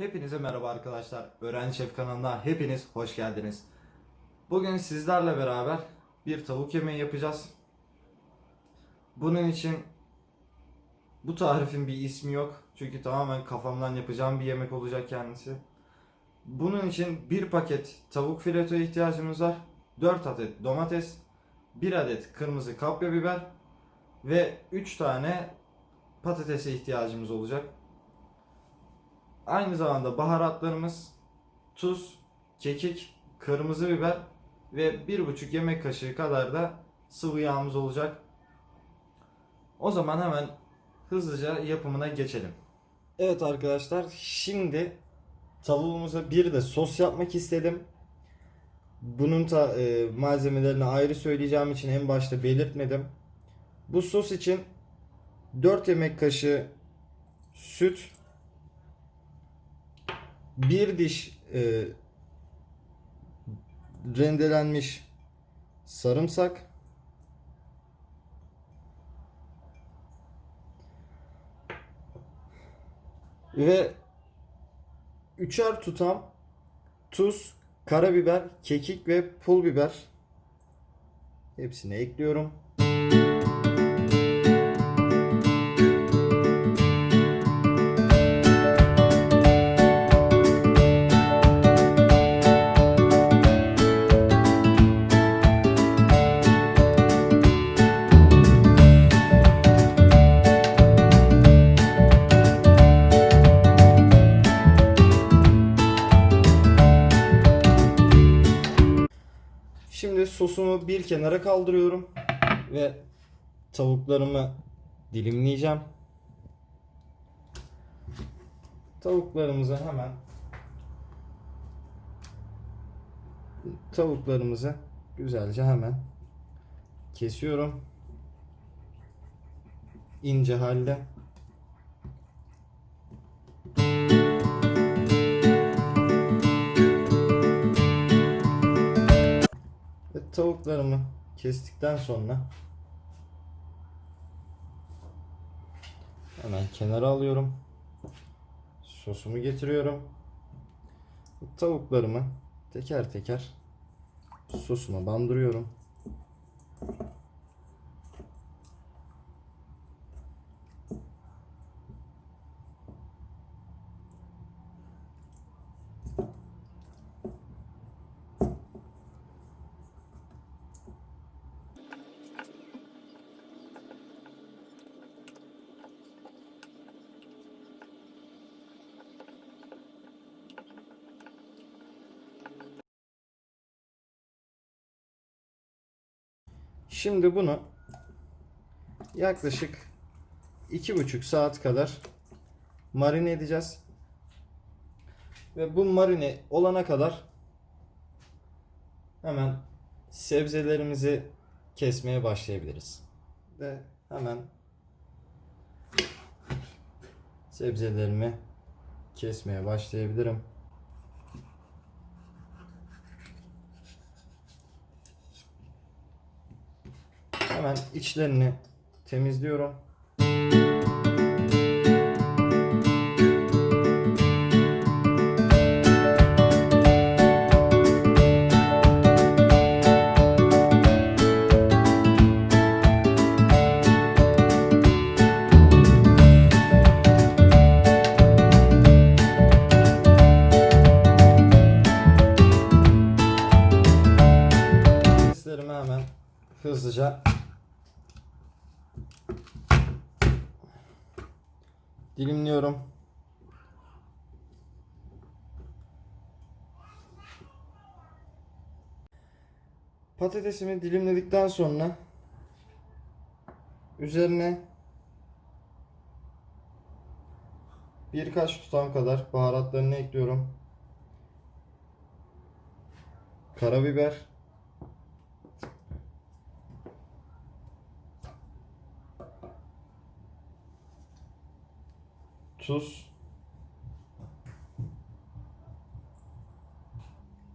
Hepinize merhaba arkadaşlar. Öğrenci Şef kanalına hepiniz hoş geldiniz. Bugün sizlerle beraber bir tavuk yemeği yapacağız. Bunun için bu tarifin bir ismi yok. Çünkü tamamen kafamdan yapacağım bir yemek olacak kendisi. Bunun için bir paket tavuk fileto ihtiyacımız var. 4 adet domates, 1 adet kırmızı kapya biber ve 3 tane patatese ihtiyacımız olacak. Aynı zamanda baharatlarımız tuz, kekik, kırmızı biber ve bir buçuk yemek kaşığı kadar da sıvı yağımız olacak. O zaman hemen hızlıca yapımına geçelim. Evet arkadaşlar şimdi tavuğumuza bir de sos yapmak istedim. Bunun ta, e, malzemelerini ayrı söyleyeceğim için en başta belirtmedim. Bu sos için 4 yemek kaşığı süt, bir diş e, rendelenmiş sarımsak ve üçer tutam tuz, karabiber, kekik ve pul biber hepsini ekliyorum. Sosumu bir kenara kaldırıyorum ve tavuklarımı dilimleyeceğim. Tavuklarımızı hemen tavuklarımızı güzelce hemen kesiyorum. ince halde. Tavuklarımı kestikten sonra hemen kenara alıyorum. Sosumu getiriyorum. Tavuklarımı teker teker sosuma bandırıyorum. Şimdi bunu yaklaşık iki buçuk saat kadar marine edeceğiz. Ve bu marine olana kadar hemen sebzelerimizi kesmeye başlayabiliriz. Ve hemen sebzelerimi kesmeye başlayabilirim. Hemen içlerini temizliyorum. Hızlıca dilimliyorum. Patatesimi dilimledikten sonra üzerine birkaç tutam kadar baharatlarını ekliyorum. Karabiber, 30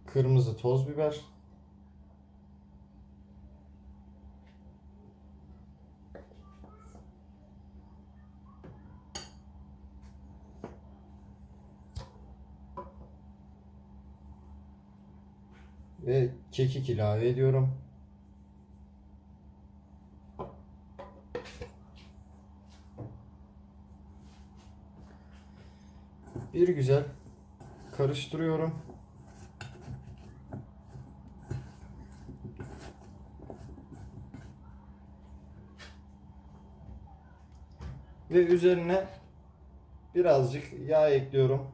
kırmızı toz biber ve kekik ilave ediyorum. Bir güzel karıştırıyorum. Ve üzerine birazcık yağ ekliyorum.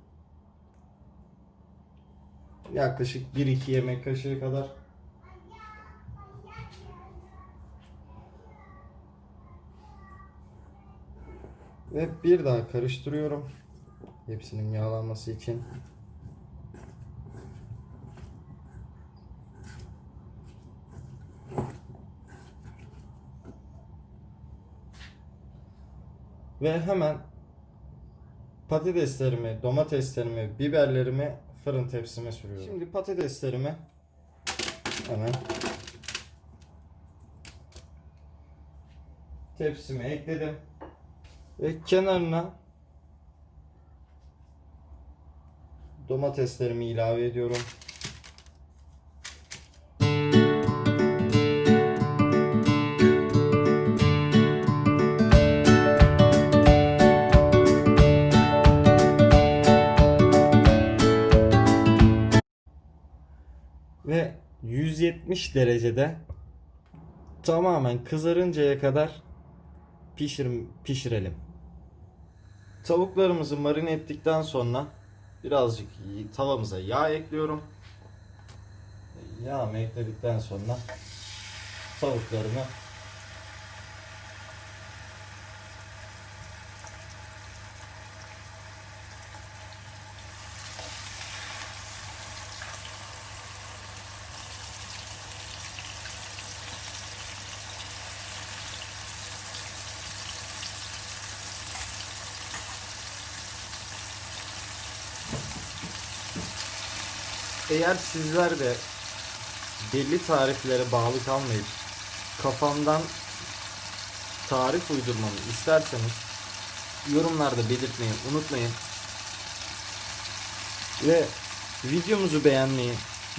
Yaklaşık 1-2 yemek kaşığı kadar. Ve bir daha karıştırıyorum. Hepsinin yağlanması için. Ve hemen patateslerimi, domateslerimi, biberlerimi fırın tepsime sürüyorum. Şimdi patateslerimi hemen tepsime ekledim. Ve kenarına domateslerimi ilave ediyorum. Ve 170 derecede tamamen kızarıncaya kadar pişir, pişirelim. Tavuklarımızı marine ettikten sonra birazcık tavamıza yağ ekliyorum. Yağımı ekledikten sonra tavuklarımı Eğer sizler de belli tariflere bağlı kalmayıp kafamdan tarif uydurmamı isterseniz yorumlarda belirtmeyi unutmayın. Ve videomuzu beğenmeyi,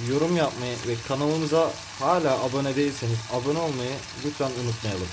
yorum yapmayı ve kanalımıza hala abone değilseniz abone olmayı lütfen unutmayalım.